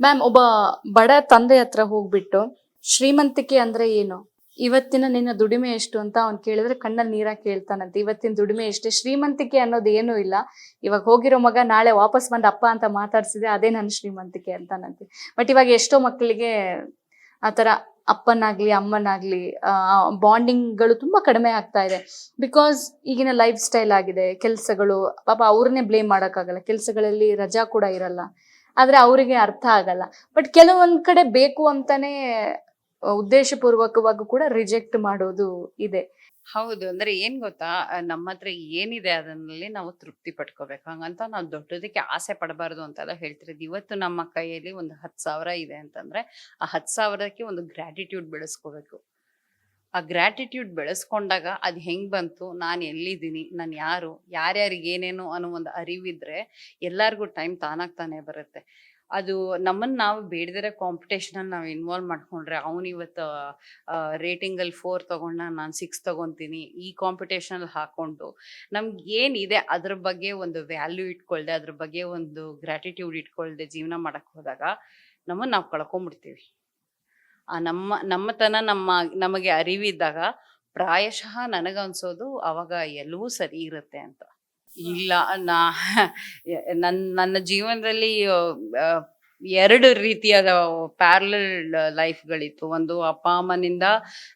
Ma'am ಒಬ್ಬ ಬಡ ತಂದೆ ಹತ್ರ ಹೋಗ್ಬಿಟ್ಟು, ಶ್ರೀಮಂತಿಕೆ ಅಂದ್ರೆ ಏನು? ಇವತ್ತಿನ ನಿನ್ನ ದುಡಿಮೆ ಎಷ್ಟು ಅಂತ ಅವ್ನು ಕೇಳಿದ್ರೆ ಕಣ್ಣಲ್ಲಿ ನೀರ ಕೇಳ್ತಾನಂತೆ. ಇವತ್ತಿನ ದುಡಿಮೆ ಎಷ್ಟೇ? ಶ್ರೀಮಂತಿಕೆ ಅನ್ನೋದು ಏನೂ ಇಲ್ಲ. ಇವಾಗ ಹೋಗಿರೋ ಮಗ ನಾಳೆ ವಾಪಸ್ ಬಂದು ಅಪ್ಪ ಅಂತ ಮಾತಾಡ್ಸಿದೆ ಅದೇ ನನ್ನ ಶ್ರೀಮಂತಿಕೆ ಅಂತಾನಂತೆ. ಬಟ್ ಇವಾಗ ಎಷ್ಟೋ ಮಕ್ಕಳಿಗೆ ಆತರ ಅಪ್ಪನಾಗ್ಲಿ, ಅಮ್ಮನಾಗ್ಲಿ ಬಾಂಡಿಂಗ್ಗಳು ತುಂಬಾ ಕಡಿಮೆ ಆಗ್ತಾ ಇದೆ. ಬಿಕಾಸ್ ಈಗಿನ ಲೈಫ್ ಸ್ಟೈಲ್ ಆಗಿದೆ, ಕೆಲಸಗಳು, ಪಾಪ ಅವ್ರನ್ನೇ ಬ್ಲೇಮ್ ಮಾಡೋಕ್ಕಾಗಲ್ಲ. ಕೆಲಸಗಳಲ್ಲಿ ರಜಾ ಕೂಡ ಇರಲ್ಲ. ಆದ್ರೆ ಅವರಿಗೆ ಅರ್ಥ ಆಗಲ್ಲ. ಬಟ್ ಕೆಲವೊಂದ್ ಕಡೆ ಬೇಕು ಅಂತಾನೆ ಉದ್ದೇಶಪೂರ್ವಕವಾಗಿ ಕೂಡ ರಿಜೆಕ್ಟ್ ಮಾಡೋದು ಇದೆ. ಹೌದು, ಅಂದ್ರೆ ಏನ್ ಗೊತ್ತಾ? ನಮ್ಮ ಹತ್ರ ಏನಿದೆ ಅದನ್ನಲ್ಲಿ ನಾವು ತೃಪ್ತಿ ಪಡ್ಕೋಬೇಕು ಹಂಗಂತ ನಾವು ದೊಡ್ಡದಕ್ಕೆ ಆಸೆ ಪಡಬಾರ್ದು ಅಂತೆಲ್ಲ ಹೇಳ್ತಿರೋದು. ಇವತ್ತು ನಮ್ಮ ಕೈಯಲ್ಲಿ ಒಂದು ಹತ್ತು ಸಾವಿರ ಇದೆ ಅಂತಂದ್ರೆ, ಆ ಹತ್ತು ಸಾವಿರಕ್ಕೆ ಒಂದು ಗ್ರ್ಯಾಟಿಟ್ಯೂಡ್ ಬೆಳೆಸ್ಕೋಬೇಕು. ಆ ಗ್ರ್ಯಾಟಿಟ್ಯೂಡ್ ಬೆಳೆಸ್ಕೊಂಡಾಗ ಅದು ಹೆಂಗೆ ಬಂತು? ನಾನು ಎಲ್ಲಿದ್ದೀನಿ? ನಾನು ಯಾರು? ಯಾರ್ಯಾರಿಗೆ ಏನೇನು ಅನ್ನೋ ಒಂದು ಅರಿವಿದ್ರೆ ಎಲ್ಲರಿಗೂ ಟೈಮ್ ತಾನಾಗ್ತಾನೆ ಬರುತ್ತೆ. ಅದು ನಮ್ಮನ್ನ ನಾವು ಬೇಡದಿರೋ ಕಾಂಪಿಟೇಷನಲ್ಲಿ ನಾವು ಇನ್ವಾಲ್ವ್ ಮಾಡ್ಕೊಂಡ್ರೆ ಅವನು ಇವತ್ತು ರೇಟಿಂಗಲ್ಲಿ ಫೋರ್ ತೊಗೊಂಡ ನಾನು ಸಿಕ್ಸ್ ತೊಗೊತೀನಿ. ಈ ಕಾಂಪಿಟೇಷನಲ್ಲಿ ಹಾಕ್ಕೊಂಡು ನಮ್ಗೆ ಏನಿದೆ ಅದ್ರ ಬಗ್ಗೆ ಒಂದು ವ್ಯಾಲ್ಯೂ ಇಟ್ಕೊಳ್ದೆ, ಅದ್ರ ಬಗ್ಗೆ ಒಂದು ಗ್ರ್ಯಾಟಿಟ್ಯೂಡ್ ಇಟ್ಕೊಳ್ದೆ ಜೀವನ ಮಾಡೋಕ್ಕೆ ಹೋದಾಗ ನಮ್ಮನ್ನ ನಾವು ಕಳ್ಕೊಂಡ್ಬಿಡ್ತೀವಿ ಆ ನಮ್ಮ ನಮ್ಮತನ ನಮ್ಮ, ನಮಗೆ ಅರಿವಿದ್ದಾಗ ಪ್ರಾಯಶಃ ನನಗನ್ಸೋದು ಅವಾಗ ಎಲ್ಲವೂ ಸರಿ ಇರುತ್ತೆ ಅಂತ. ಇಲ್ಲ, ನಾ ನನ್ನ ನನ್ನ ಜೀವನದಲ್ಲಿ ಎರಡು ರೀತಿಯಾದ ಪ್ಯಾರಲಲ್ ಲೈಫ್ಗಳಿತ್ತು ಒಂದು ಅಪ್ಪ ಅಮ್ಮನಿಂದ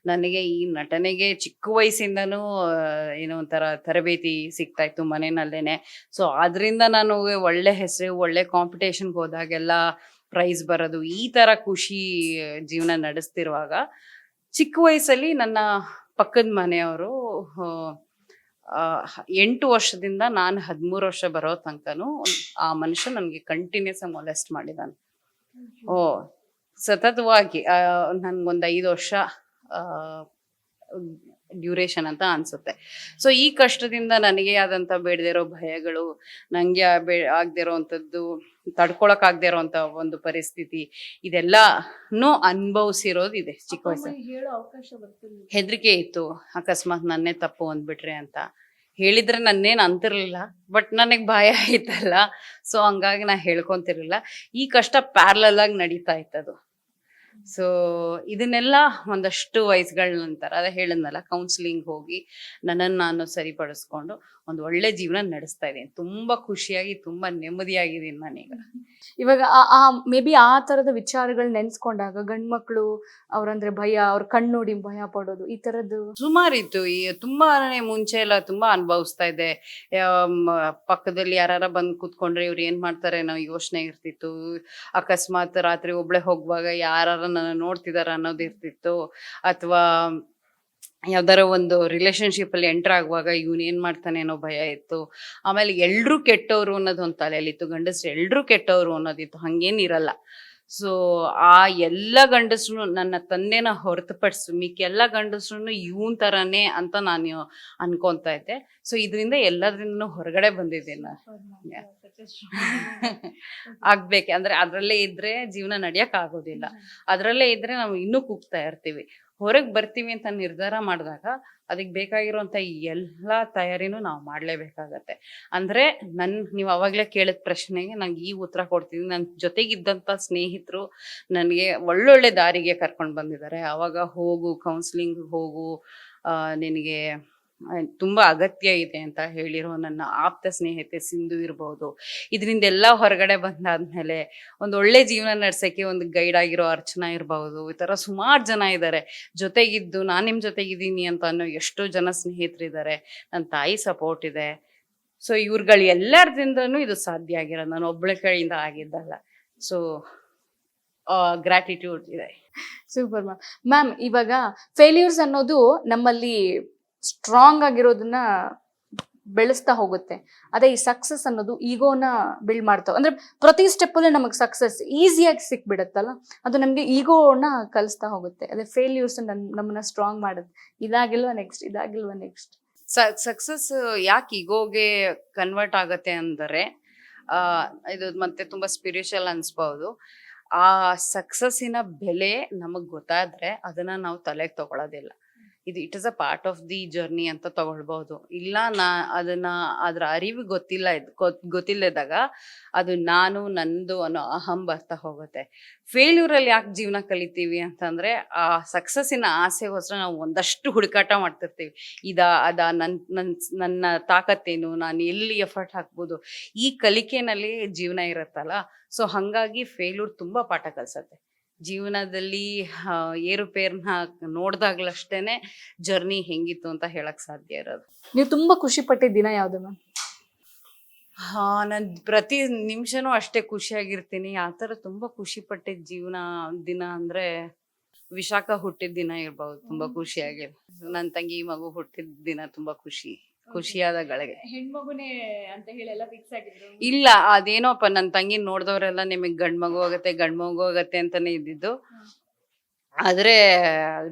ನನಗೆ ಈ ನಟನೆಗೆ ಚಿಕ್ಕ ವಯಸ್ಸಿಂದನೂ ಏನೋ ಒಂಥರ ತರಬೇತಿ ಸಿಗ್ತಾ ಇತ್ತು ಮನೆಯಲ್ಲೇನೆ ಸೊ ಅದರಿಂದ ನಾನು ಒಳ್ಳೆ ಹೆಸರು, ಒಳ್ಳೆ ಕಾಂಪಿಟೇಷನ್ಗೆ ಹೋದಾಗೆಲ್ಲ ಪ್ರೈಸ್ ಬರೋದು ಈ ತರ ಖುಷಿ ಜೀವನ ನಡೆಸ್ತಿರುವಾಗ ಚಿಕ್ಕ ವಯಸ್ಸಲ್ಲಿ ನನ್ನ ಪಕ್ಕದ ಮನೆಯವರು ಎಂಟು ವರ್ಷದಿಂದ ನಾನು ಹದಿಮೂರು ವರ್ಷ ಬರೋ ತನಕನೂ ಆ ಮನುಷ್ಯ ನನಗೆ ಕಂಟಿನ್ಯೂಸ್ ಆಗಿ ಮೊಲೆಸ್ಟ್ ಮಾಡಿದಾನೆ. ಓ ಸತತವಾಗಿ ನನ್ಗೊಂದು ಐದು ವರ್ಷ ಡ್ಯೂರೇಷನ್ ಅಂತ ಅನ್ಸುತ್ತೆ. ಸೊ ಈ ಕಷ್ಟದಿಂದ ನನಗೆ ಆದಂತ ಬೇಡದಿರೋ ಭಯಗಳು ನನಗೆ ಬೇ ಆಗದೆ ಇರೋವಂಥದ್ದು ತಡ್ಕೊಳಕ್ ಆಗದೆ ಇರೋಂತ ಒಂದು ಪರಿಸ್ಥಿತಿ ಇದೆಲ್ಲನೂ ಅನುಭವಿಸಿರೋದು ಇದೆ ಚಿಕ್ಕ ವಯಸ್ಸಲ್ಲಿ. ಬರ್ತಿಲ್ಲ. ಹೆದರಿಕೆ ಇತ್ತು. ಅಕಸ್ಮಾತ್ ನನ್ನೇ ತಪ್ಪು ಅಂದ್ಬಿಟ್ರೆ ಅಂತ. ಹೇಳಿದ್ರೆ ನನ್ನೇನು ಅಂತಿರ್ಲಿಲ್ಲ ಬಟ್ ನನಗೆ ಭಯ ಆಯ್ತಲ್ಲ. ಸೊ ಹಂಗಾಗಿ ನಾ ಹೇಳ್ಕೊಂತಿರ್ಲಿಲ್ಲ. ಈ ಕಷ್ಟ ಪ್ಯಾರ್ಲಲ್ ಆಗಿ ನಡೀತಾ ಇತ್ತದು. ಸೊ ಇದನ್ನೆಲ್ಲ ಒಂದಷ್ಟು ವಯಸ್ಸುಗಳ ನಂತರ ಅದೇ ಹೇಳಿದ್ನಲ್ಲ ಕೌನ್ಸಿಲಿಂಗ್ ಹೋಗಿ ನನ್ನನ್ನು ನಾನು ಸರಿಪಡಿಸ್ಕೊಂಡು ಒಂದು ಒಳ್ಳೆ ಜೀವನ ನಡೆಸ್ತಾ ಇದ್ದೀನಿ. ತುಂಬಾ ಖುಷಿಯಾಗಿ ತುಂಬಾ ನೆಮ್ಮದಿಯಾಗಿದ್ದೀನಿ ನಾನೀಗ. ಇವಾಗ ಆ ಮೇ ಬಿ ಆ ತರದ ವಿಚಾರಗಳು ನೆನ್ಸ್ಕೊಂಡಾಗ ಗಂಡ್ಮಕ್ಳು ಅವ್ರಂದ್ರೆ ಭಯ ಅವ್ರ ಕಣ್ಣು ನೋಡಿ ಭಯ ಪಡೋದು ಈ ತರದ್ದು? ಸುಮಾರಿತ್ತು. ಈ ತುಂಬಾನೇ ಮುಂಚೆ ಎಲ್ಲ ತುಂಬಾ ಅನುಭವಿಸ್ತಾ ಇದ್ದೆ. ಪಕ್ಕದಲ್ಲಿ ಯಾರಾರ ಬಂದು ಕೂತ್ಕೊಂಡ್ರೆ ಇವ್ರು ಏನ್ ಮಾಡ್ತಾರೆ ನಾವು ಯೋಚನೆ ಇರ್ತಿತ್ತು. ಅಕಸ್ಮಾತ್ ರಾತ್ರಿ ಒಬ್ಳೆ ಹೋಗುವಾಗ ಯಾರ ನನ್ನ ನೋಡ್ತಿದಾರ ಅನ್ನೋದು ಇರ್ತಿತ್ತು. ಅಥವಾ ಯಾವ್ದಾರ ಒಂದು ರಿಲೇಶನ್ಶಿಪ್ ಅಲ್ಲಿ ಎಂಟರ್ ಆಗುವಾಗ ಇವನ್ ಏನ್ ಮಾಡ್ತಾನೆ ಅನ್ನೋ ಭಯ ಇತ್ತು. ಆಮೇಲೆ ಎಲ್ರು ಕೆಟ್ಟವ್ರು ಅನ್ನೋದು ಒಂದು ತಲೆಯಲ್ಲಿತ್ತು. ಗಂಡಸ್ರು ಎಲ್ರು ಕೆಟ್ಟವ್ರು ಅನ್ನೋದಿತ್ತು. ಹಂಗೇನಿರಲ್ಲ ಸೊ ಆ ಎಲ್ಲ ಗಂಡಸ್ರು ನನ್ನ ತಂದೆನ ಹೊರತುಪಡಿಸು ಮಿಕ್ಕೆಲ್ಲ ಗಂಡಸ್ರು ಇವನ್ ತರಾನೇ ಅಂತ ನಾನು ಅನ್ಕೊಂತಾ ಇದ್ದೆ. ಸೊ ಇದರಿಂದ ಎಲ್ಲದ್ರಿಂದ ಹೊರಗಡೆ ಬಂದಿದ್ದೀನಿ ಆಗ್ಬೇಕೆ ಆಗ್ಬೇಕು. ಅಂದ್ರೆ ಅದ್ರಲ್ಲೇ ಇದ್ರೆ ಜೀವನ ನಡಿಯಕ್ ಆಗೋದಿಲ್ಲ. ಅದ್ರಲ್ಲೇ ಇದ್ರೆ ನಾವು ಇನ್ನೂ ಕೂಗ್ತಾ ಇರ್ತೀವಿ. ಹೊರಗ್ ಬರ್ತೀವಿ ಅಂತ ನಿರ್ಧಾರ ಮಾಡಿದಾಗ ಅದಕ್ಕೆ ಬೇಕಾಗಿರುವಂತ ಎಲ್ಲಾ ತಯಾರಿನೂ ನಾವು ಮಾಡ್ಲೇಬೇಕಾಗತ್ತೆ. ಅಂದ್ರೆ ನನ್, ನೀವು ಅವಾಗಲೇ ಕೇಳಿದ ಪ್ರಶ್ನೆಗೆ ನಂಗೆ ಈ ಉತ್ತರ ಕೊಡ್ತೀನಿ. ನನ್ನ ಜೊತೆಗಿದ್ದಂತ ಸ್ನೇಹಿತರು ನನಗೆ ಒಳ್ಳೊಳ್ಳೆ ದಾರಿಗೆ ಕರ್ಕೊಂಡು ಬಂದಿದ್ದಾರೆ. ಅವಾಗ ಹೋಗು ಕೌನ್ಸಿಲಿಂಗ್ ಹೋಗು ನಿನಗೆ ತುಂಬಾ ಅಗತ್ಯ ಇದೆ ಅಂತ ಹೇಳಿರೋ ನನ್ನ ಆಪ್ತ ಸ್ನೇಹಿತೆ ಸಿಂಧು ಇರ್ಬೋದು. ಇದರಿಂದ ಎಲ್ಲ ಹೊರಗಡೆ ಬಂದಾದ್ಮೇಲೆ ಒಂದು ಒಳ್ಳೆ ಜೀವನ ನಡೆಸೋಕ್ಕೆ ಒಂದು ಗೈಡ್ ಆಗಿರೋ ಅರ್ಚನಾ ಇರ್ಬೋದು. ಈ ತರ ಸುಮಾರು ಜನ ಇದ್ದಾರೆ ಜೊತೆಗಿದ್ದು ನಾನು ನಿಮ್ ಜೊತೆಗಿದ್ದೀನಿ ಅಂತ ಅನ್ನೋ ಎಷ್ಟೋ ಜನ ಸ್ನೇಹಿತರಿದ್ದಾರೆ ನನ್ನ ತಾಯಿ ಸಪೋರ್ಟ್ ಇದೆ. ಸೊ ಇವ್ರುಗಳು ಎಲ್ಲರದಿಂದನೂ ಇದು ಸಾಧ್ಯ ಆಗಿರೋದು. ನಾನು ಒಬ್ಬಳ ಕೈಯಿಂದ ಆಗಿದ್ದಲ್ಲ. ಸೊ ಗ್ರಾಟಿಟ್ಯೂಡ್ ಇದೆ. ಸೂಪರ್ ಮ್ಯಾಮ್ ಮ್ಯಾಮ್ ಇವಾಗ ಫೇಲ್ಯೂರ್ಸ್ ಅನ್ನೋದು ನಮ್ಮಲ್ಲಿ ಸ್ಟ್ರಾಂಗ್ ಆಗಿರೋದನ್ನ ಬೆಳೆಸ್ತಾ ಹೋಗುತ್ತೆ. ಅದೇ ಈ ಸಕ್ಸಸ್ ಅನ್ನೋದು ಈಗೋನ ಬಿಲ್ಡ್ ಮಾಡ್ತಾವೆ. ಅಂದ್ರೆ ಪ್ರತಿ ಸ್ಟೆಪ್ ಅಲ್ಲಿ ನಮಗೆ ಸಕ್ಸಸ್ ಈಸಿಯಾಗಿ ಸಿಕ್ಬಿಡತ್ತಲ್ಲ? ಅದು ನಮ್ಗೆ ಈಗೋನ ಕಲಿಸ್ತಾ ಹೋಗುತ್ತೆ. ಅದೇ ಫೇಲ್ಯೂರ್ಸ್ ನಮ್ಮನ್ನ ಸ್ಟ್ರಾಂಗ್ ಮಾಡುತ್ತೆ. ಇದಾಗಿಲ್ವಾ ನೆಕ್ಸ್ಟ್ ಇದಾಗಿಲ್ವಾ ನೆಕ್ಸ್ಟ್ ಸಕ್ಸಸ್ ಯಾಕೆ ಈಗೋಗೆ ಕನ್ವರ್ಟ್ ಆಗತ್ತೆ ಅಂದರೆ ಇದು ಮತ್ತೆ ತುಂಬಾ ಸ್ಪಿರಿಚುವಲ್ ಅನ್ಸ್ಬಹುದು ಆ ಸಕ್ಸಸ್ಸಿನ ಬೆಲೆ ನಮಗ್ ಗೊತ್ತಾದ್ರೆ ಅದನ್ನ ನಾವು ತಲೆಗೆ ತಗೊಳ್ಳೋದಿಲ್ಲ ಇದು it is a part of the journey ಅಂತ ತಗೊಳ್ಬಹುದು. ಇಲ್ಲ ನಾ ಅದನ್ನ, ಅದ್ರ ಅರಿವು ಗೊತ್ತಿಲ್ಲ ಗೊತ್ತಿಲ್ಲದಾಗ ಅದು ನಾನು, ನಂದು ಅನ್ನೋ ಅಹಂ ಬರ್ತಾ ಹೋಗುತ್ತೆ. ಫೇಲ್ಯೂರ್ ಅಲ್ಲಿ ಯಾಕೆ ಜೀವನ ಕಲಿತೀವಿ ಅಂತಂದ್ರೆ, ಆ ಸಕ್ಸಸ್ಸಿನ ಆಸೆಗೋಸ್ಕರ ನಾವು ಒಂದಷ್ಟು ಹುಡುಕಾಟ ಮಾಡ್ತಿರ್ತೀವಿ. ಇದ, ಅದ, ನನ್ ನನ್, ನನ್ನ ತಾಕತ್ತೇನು, ನಾನು ಎಲ್ಲಿ ಎಫರ್ಟ್ ಹಾಕ್ಬೋದು? ಈ ಕಲಿಕೆನಲ್ಲಿ ಜೀವನ ಇರುತ್ತಲ್ಲ ಸೊ ಹಂಗಾಗಿ ಫೇಲ್ಯೂರ್ ತುಂಬಾ ಪಾಠ ಕಲ್ಸತ್ತೆ. ಜೀವನದಲ್ಲಿ ಏರುಪೇರ್ನ ನೋಡ್ದಾಗ್ಲಷ್ಟೇನೆ ಜರ್ನಿ ಹೆಂಗಿತ್ತು ಅಂತ ಹೇಳಕ್ ಸಾಧ್ಯ ಇರೋದು. ನೀವು ತುಂಬಾ ಖುಷಿ ಪಟ್ಟಿದ್ದ ದಿನ ಯಾವ್ದು ಮ್ಯಾಮ್? ಹಾ ನಾನ್ ಪ್ರತಿ ನಿಮಿಷನೂ ಅಷ್ಟೇ ಖುಷಿಯಾಗಿರ್ತೀನಿ. ಆ ಥರ ತುಂಬಾ ಖುಷಿ ಪಟ್ಟಿದ್ದ ಜೀವನ ದಿನ ಅಂದ್ರೆ ವಿಶಾಖ ಹುಟ್ಟಿದ ದಿನ ಇರ್ಬೋದು. ತುಂಬಾ ಖುಷಿಯಾಗಿ. ನನ್ನ ತಂಗಿ ಮಗು ಹುಟ್ಟಿದ ದಿನ ತುಂಬಾ ಖುಷಿ. ಖುಷಿಯಾದ ಗಳಿಗೆ. ಹೆಣ್ಮಗುನೇ ಅಂತ ಹೇಳೆಲ್ಲ ಫಿಕ್ಸ್ ಆಗಿದ್ರು. ಇಲ್ಲ ಅದೇನೋಪ್ಪ ನನ್ನ ತಂಗಿ ನೋಡಿದವರೆಲ್ಲ ನಿಮಗೆ ಗಂಡ್ ಮಗು ಆಗತ್ತೆ ಗಂಡ್ ಮಗು ಆಗತ್ತೆ ಅಂತಾನೆ ಇದ್ದಿದ್ದು. ಆದ್ರೆ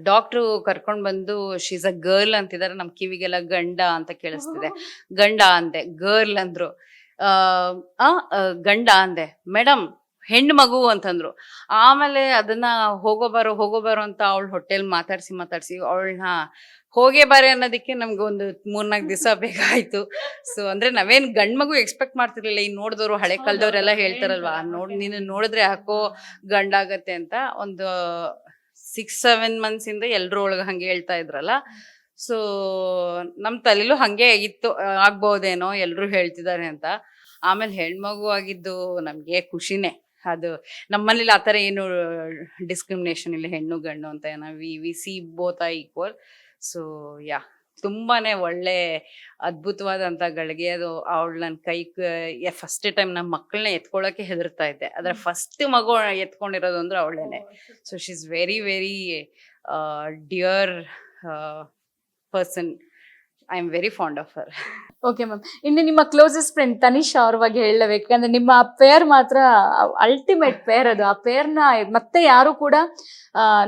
ಡಾಕ್ಟ್ರು ಕರ್ಕೊಂಡ್ ಬಂದು ಶೀಸ್ ಅ ಗರ್ಲ್ ಅಂತಿದಾರೆ ನಮ್ ಕಿವಿಗೆಲ್ಲ ಗಂಡ ಅಂತ ಕೇಳಿಸ್ತಿದೆ. ಗಂಡ ಅಂದೆ ಗರ್ಲ್ ಅಂದ್ರು. ಆ, ಗಂಡ ಅಂದೆ ಮೇಡಮ್ ಹೆಣ್ಣು ಮಗು ಅಂತಂದ್ರು. ಆಮೇಲೆ ಅದನ್ನ ಹೋಗೋ ಬರೋ ಹೋಗೋ ಬರೋ ಅಂತ ಅವಳು ಹೊಟ್ಟೆಲ್ ಮಾತಾಡ್ಸಿ ಮಾತಾಡ್ಸಿ ಅವಳನ್ನ ಹೋಗೇ ಬಾರೆ ಅನ್ನೋದಕ್ಕೆ ನಮ್ಗೆ ಒಂದು ಮೂರ್ನಾಲ್ಕು ದಿವಸ ಬೇಕಾಯ್ತು. ಸೊ ಅಂದ್ರೆ ನಾವೇನ್ ಗಂಡ್ ಮಗು ಎಕ್ಸ್ಪೆಕ್ಟ್ ಮಾಡ್ತಿರ್ಲಿಲ್ಲ. ಈ ನೋಡಿದವರು ಹಳೆ ಕಾಲದವ್ರೆಲ್ಲ ಹೇಳ್ತಾರಲ್ವಾ ನೋಡ್ ನೀನು ನೋಡಿದ್ರೆ ಯಾಕೋ ಗಂಡಾಗತ್ತೆ ಅಂತ ಒಂದು ಸಿಕ್ಸ್ ಸೆವೆನ್ ಮಂತ್ಸ್ ಇಂದ ಎಲ್ರು ಒಳಗೆ ಹಂಗೆ ಹೇಳ್ತಾ ಇದ್ರಲ್ಲ. ಸೊ ನಮ್ ತಲೆಲೂ ಹಂಗೆ ಇತ್ತು ಆಗ್ಬೋದೇನೋ ಎಲ್ರು ಹೇಳ್ತಿದ್ದಾರೆ ಅಂತ. ಆಮೇಲೆ ಹೆಣ್ಮಗು ಆಗಿದ್ದು ನಮ್ಗೆ ಖುಷಿನೇ. ಅದು ನಮ್ಮಲ್ಲಿ ಆ ಥರ ಏನು ಡಿಸ್ಕ್ರಿಮಿನೇಷನ್ ಇಲ್ಲ ಹೆಣ್ಣು ಗಂಡು ಅಂತ ಏನೋ we we see both ah equal so yeah ತುಂಬಾನೇ ಒಳ್ಳೆ ಅದ್ಭುತವಾದಂಥ ಗಳಿಗೆ ಅದು ಅವಳು ನನ್ನ ಕೈ ಫಸ್ಟ್ ಟೈಮ್ ನಮ್ಮ ಮಕ್ಕಳನ್ನ ಎತ್ಕೊಳ್ಳೋಕೆ ಹೆದರ್ತಾ ಇದ್ದೆ. ಅದರ ಫಸ್ಟ್ ಮಗು ಎತ್ಕೊಂಡಿರೋದು ಅಂದ್ರೆ ಅವಳೇನೆ. So she is very very dear person I am very fond of her okay ma'am ಇನ್ನು ನಿಮ್ಮ ಕ್ಲೋಸೆಸ್ಟ್ ಫ್ರೆಂಡ್ ತನಿಷಾ ಅವ್ರ ಬಗ್ಗೆ ಹೇಳಬೇಕು. ಅಂದ್ರೆ ನಿಮ್ಮ ಪೇರ್ ಮಾತ್ರ ಅಲ್ಟಿಮೇಟ್ ಪೇರ್ ಅದು. ಆ ಪೇರ್ನ ಮತ್ತೆ ಯಾರು ಕೂಡ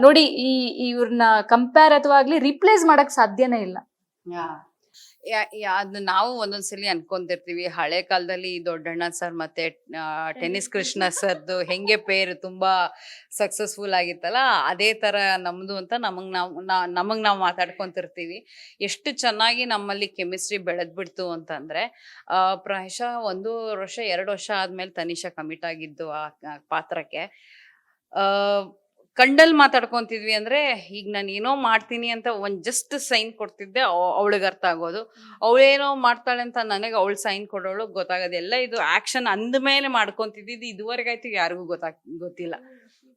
ನೋಡಿ ಈ ಇವ್ರನ್ನ ಕಂಪೇರ್ ಅಥವಾ ಆಗ್ಲಿ ರಿಪ್ಲೇಸ್ ಮಾಡಕ್ ಸಾಧ್ಯನೇ ಇಲ್ಲ. ಅದು ನಾವು ಒಂದೊಂದ್ಸಲಿ ಅನ್ಕೊಂತಿರ್ತೀವಿ. ಹಳೆ ಕಾಲದಲ್ಲಿ ದೊಡ್ಡಣ್ಣ ಸರ್ ಮತ್ತೆ ಟೆನ್ನಿಸ್ ಕೃಷ್ಣ ಸರ್ದು ಹೆಂಗೆ ಪೇರ್ ತುಂಬಾ ಸಕ್ಸಸ್ಫುಲ್ ಆಗಿತ್ತಲ್ಲ ಅದೇ ತರ ನಮ್ದು ಅಂತ ನಮಗ್ ನಾವು ನಮಗ್ ನಾವು ಮಾತಾಡ್ಕೊಂತಿರ್ತೀವಿ. ಎಷ್ಟು ಚೆನ್ನಾಗಿ ನಮ್ಮಲ್ಲಿ ಕೆಮಿಸ್ಟ್ರಿ ಬೆಳೆದ್ಬಿಡ್ತು ಅಂತಂದ್ರೆ ಪ್ರಾಯಶಃ ಒಂದು ವರ್ಷ ಎರಡು ವರ್ಷ ಆದ್ಮೇಲೆ ತನಿಷಾ ಕಮಿಟ್ ಆಗಿದ್ದು ಆ ಆ ಪಾತ್ರಕ್ಕೆ. ಕಂಡಲ್ ಮಾತಾಡ್ಕೊಂತಿದ್ವಿ ಅಂದ್ರೆ ಈಗ ನಾನು ಏನೋ ಮಾಡ್ತೀನಿ ಅಂತ ಒಂದ್ ಜಸ್ಟ್ ಸೈನ್ ಕೊಡ್ತಿದ್ದೆ ಅವಳಿಗೆ ಅರ್ಥ ಆಗೋದು. ಅವಳೇನೋ ಮಾಡ್ತಾಳೆ ಅಂತ ನನಗೆ ಅವಳು ಸೈನ್ ಕೊಡೋಳು ಗೊತ್ತಾಗೋದು. ಎಲ್ಲ ಇದು ಆಕ್ಷನ್ ಅಂದಮೇಲೆ ಮೇಲೆ ಮಾಡ್ಕೊಂತಿದ್ದು ಇದುವರೆಗಾಯ್ತು ಯಾರಿಗೂ ಗೊತ್ತಾಗ್ ಗೊತ್ತಿಲ್ಲ.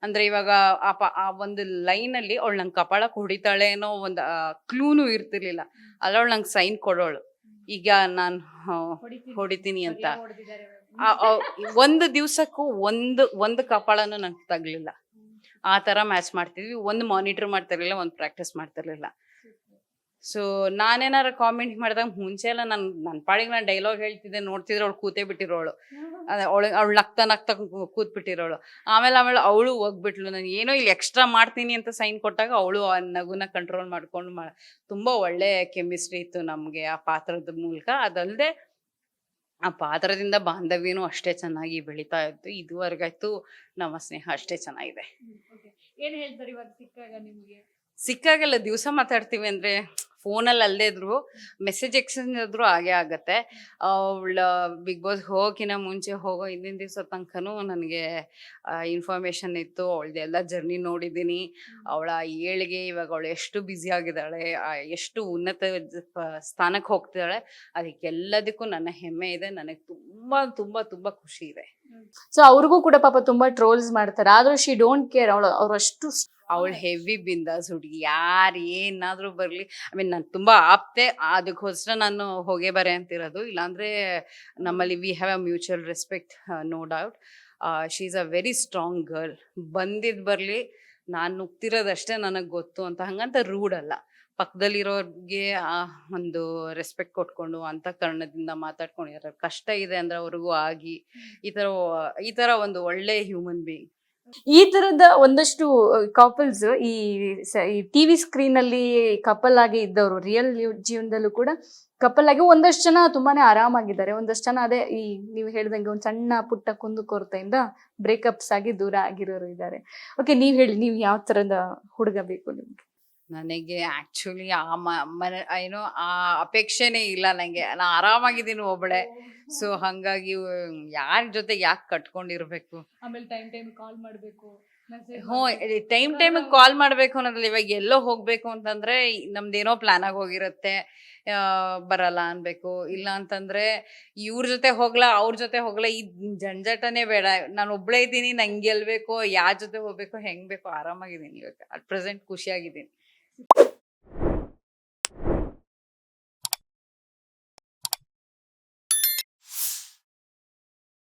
ಅಂದ್ರೆ ಇವಾಗ ಆ ಪ ಆ ಒಂದು ಲೈನ್ ಅಲ್ಲಿ ಅವಳು ನಂಗೆ ಕಪಾಳಕ್ಕೆ ಹೊಡಿತಾಳೆ ಅನ್ನೋ ಒಂದು ಕ್ಲೂನು ಇರ್ತಿರ್ಲಿಲ್ಲ. ಅಲ್ಲ ಅವಳು ನಂಗೆ ಸೈನ್ ಕೊಡೋಳು. ಈಗ ನಾನು ಹೊಡಿತೀನಿ. ಅಂತ. ಒಂದು ದಿವಸಕ್ಕೂ ಒಂದು ಒಂದು ಕಪಾಳನು ನಂಗೆ ತಗ್ಲಿಲ್ಲ. ಆ ತರ ಮ್ಯಾಚ್ ಮಾಡ್ತಿದ್ವಿ. ಒಂದು ಮಾನಿಟರ್ ಮಾಡ್ತಿರ್ಲಿಲ್ಲ, ಒಂದು ಪ್ರಾಕ್ಟೀಸ್ ಮಾಡ್ತಿರ್ಲಿಲ್ಲ. ಸೊ ನಾನೇನಾರ ಕಾಮೆಂಟ್ ಮಾಡಿದಾಗ ಮುಂಚೆ ಎಲ್ಲ ನನ್ ನನ್ನ ಪಾಡಿಗೆ ನಾನು ಡೈಲಾಗ್ ಹೇಳ್ತಿದ್ದೆ, ನೋಡ್ತಿದ್ರೆ ಅವಳು ಕೂತೇ ಬಿಟ್ಟಿರೋಳು. ಅದೇ, ಅವಳು ಅವಳು ನಗ್ತಾ ನಗ್ತಾ ಕೂ- ಕೂತ್ ಬಿಟ್ಟಿರೋಳು ಆಮೇಲೆ ಆಮೇಲೆ ಅವಳು ಹೋಗ್ಬಿಟ್ಲು. ನಾನು ಏನೋ ಇಲ್ಲಿ ಎಕ್ಸ್ಟ್ರಾ ಮಾಡ್ತೀನಿ ಅಂತ ಸೈನ್ ಕೊಟ್ಟಾಗ ಅವಳು ಆ ನಗುನ ಕಂಟ್ರೋಲ್ ಮಾಡ್ಕೊಂಡು ತುಂಬಾ ಒಳ್ಳೆ ಕೆಮಿಸ್ಟ್ರಿ ಇತ್ತು ನಮ್ಗೆ ಆ ಪಾತ್ರದ ಮೂಲಕ. ಅದಲ್ಲದೆ ಆ ಪಾತ್ರದಿಂದ ಬಾಂಧವ್ಯನೂ ಅಷ್ಟೇ ಚೆನ್ನಾಗಿ ಬೆಳೀತಾ ಇತ್ತು. ಇದುವರೆಗಾಯ್ತು ನಮ್ಮ ಸ್ನೇಹ ಅಷ್ಟೇ ಚೆನ್ನಾಗಿದೆ. ಏನ್ ಹೇಳ್ತಾರೆ ಇವಾಗ ಸಿಕ್ಕಾಗ ನಿಮ್ಗೆ? ಸಿಕ್ಕಾಗೆಲ್ಲ ದಿವಸ ಮಾತಾಡ್ತೀವಿ ಅಂದ್ರೆ ಫೋನಲ್ಲಿ ಅಲ್ಲದೆ ಇದ್ರು ಮೆಸೇಜ್ ಎಕ್ಸ್ಚೇಂಜ್ ಆದ್ರೂ ಆಗೇ ಆಗತ್ತೆ. ಅವಳ ಬಿಗ್ ಬಾಸ್ ಹೋಗಿನ ಮುಂಚೆ ಹೋಗೋ ಹಿಂದಿನ ದಿವಸ ತನಕನೂ ನನಗೆ ಇನ್ಫಾರ್ಮೇಷನ್ ಇತ್ತು. ಅವಳದೆಲ್ಲ ಜರ್ನಿ ನೋಡಿದ್ದೀನಿ. ಅವಳ ಏಳಿಗೆ ಇವಾಗ ಅವಳು ಎಷ್ಟು ಬ್ಯುಸಿ ಆಗಿದ್ದಾಳೆ ಎಷ್ಟು ಉನ್ನತ ಸ್ಥಾನಕ್ಕೆ ಹೋಗ್ತಿದ್ದಾಳೆ ಅದಕ್ಕೆಲ್ಲದಕ್ಕೂ ನನ್ನ ಹೆಮ್ಮೆ ಇದೆ. ನನಗೆ ತುಂಬಾ ತುಂಬಾ ತುಂಬಾ ಖುಷಿ ಇದೆ. ಸೊ ಅವ್ರಿಗೂ ಕೂಡ ಪಾಪ ತುಂಬಾ ಟ್ರೋಲ್ಸ್ ಮಾಡ್ತಾರೆ. ಆದ್ರೂ ಶಿ ಡೋಂಟ್ ಕೇರ್ ಅವಳು ಅವ್ರು ಅಷ್ಟು ಅವಳು ಹೆವಿ ಬಿಂದಾಸ್ ಹುಡುಗಿ. ಯಾರು ಏನಾದ್ರೂ ಬರಲಿ. ಐ ಮೀನ್ ನಾನು ತುಂಬಾ ಆಪ್ತೆ. ಅದಕ್ಕೋಸ್ಕರ ನಾನು ಹೋಗೇ ಬರೆ ಅಂತಿರೋದು. ಇಲ್ಲಾಂದ್ರೆ ನಮ್ಮಲ್ಲಿ we have a mutual respect no doubt she is a very strong girl ಬಂದಿದ್ ಬರಲಿ ನಾನು ನುಗ್ತಿರೋದಷ್ಟೇ ನನಗೆ ಗೊತ್ತು ಅಂತ. ಹಂಗಂತ ರೂಡ್ ಅಲ್ಲ. ಪಕ್ಕದಲ್ಲಿರೋರಿಗೆ ಆ ಒಂದು ರೆಸ್ಪೆಕ್ಟ್ ಕೊಟ್ಕೊಂಡು ಅಂತ ಕಾರಣದಿಂದ ಮಾತಾಡ್ಕೊಂಡಿದ್ದಾರೆ ಕಷ್ಟ ಇದೆ ಅಂದ್ರೆ ಅವ್ರಿಗೂ ಆಗಿ. ಈ ತರ ಈ ಥರ ಒಂದು ಒಳ್ಳೆ ಹ್ಯೂಮನ್ ಬೀಯಿಂಗ್ ಈ ತರದ ಒಂದಷ್ಟು ಕಪಲ್ಸ್ ಈ ಟಿವಿ ಸ್ಕ್ರೀನ್ ಅಲ್ಲಿ ಕಪಲ್ ಆಗಿ ಇದ್ದವರು ರಿಯಲ್ ಜೀವನದಲ್ಲೂ ಕೂಡ ಕಪಲ್ ಆಗಿ ಒಂದಷ್ಟು ಜನ ತುಂಬಾನೇ ಆರಾಮಾಗಿದ್ದಾರೆ. ಒಂದಷ್ಟು ಜನ ಅದೇ ಈ ನೀವು ಹೇಳ್ದಂಗೆ ಒಂದ್ ಸಣ್ಣ ಪುಟ್ಟ ಕುಂದು ಕೊರತೆಯಿಂದ ಬ್ರೇಕಪ್ಸ್ ಆಗಿ ದೂರ ಆಗಿರೋರು ಇದ್ದಾರೆ. ಓಕೆ ನೀವ್ ಹೇಳಿ, ನೀವ್ ಯಾವ ತರದ ಹುಡುಗ ಬೇಕು ನಿಮ್ಗೆ? ನನಗೆ ಆಕ್ಚುಲಿ ಆ ಮ- ಮನೆ ಏನೋ ಆ ಅಪೇಕ್ಷೆನೇ ಇಲ್ಲ ನನಗೆ ನಾ ಆರಾಮಾಗಿದ್ದೀನಿ ಒಬ್ಬಳೆ ಸೊ ಹಂಗಾಗಿ ಯಾರ ಜೊತೆ ಯಾಕೆ ಕಟ್ಕೊಂಡಿರ್ಬೇಕು? ಆಮೇಲೆ ಟೈಮ್ ಟೈಮ್ ಕಾಲ್ ಮಾಡಬೇಕು. ಹ್ಞೂ ಟೈಮ್ ಟೈಮ್ ಕಾಲ್ ಮಾಡಬೇಕು ಅನ್ನೋದ್ರಲ್ಲಿ ಇವಾಗ ಎಲ್ಲೋ ಹೋಗ್ಬೇಕು ಅಂತಂದ್ರೆ ನಮ್ದೇನೋ ಪ್ಲಾನ್ ಆಗಿ ಹೋಗಿರುತ್ತೆ. ಬರಲ್ಲ ಅನ್ಬೇಕು. ಇಲ್ಲ ಅಂತಂದ್ರೆ ಇವ್ರ ಜೊತೆ ಹೋಗ್ಲಾ ಅವ್ರ ಜೊತೆ ಹೋಗ್ಲಾ ಈ ಜಂಜಾಟನೇ ಬೇಡ. ನಾನು ಒಬ್ಳೇ ಇದ್ದೀನಿ ನಂಗೆ ಗೆಲ್ಬೇಕು ಯಾರ ಜೊತೆ ಹೋಗ್ಬೇಕು ಹೆಂಗ್ ಬೇಕು ಆರಾಮಾಗಿದ್ದೀನಿ ಇವಾಗ. At present ಖುಷಿಯಾಗಿದ್ದೀನಿ.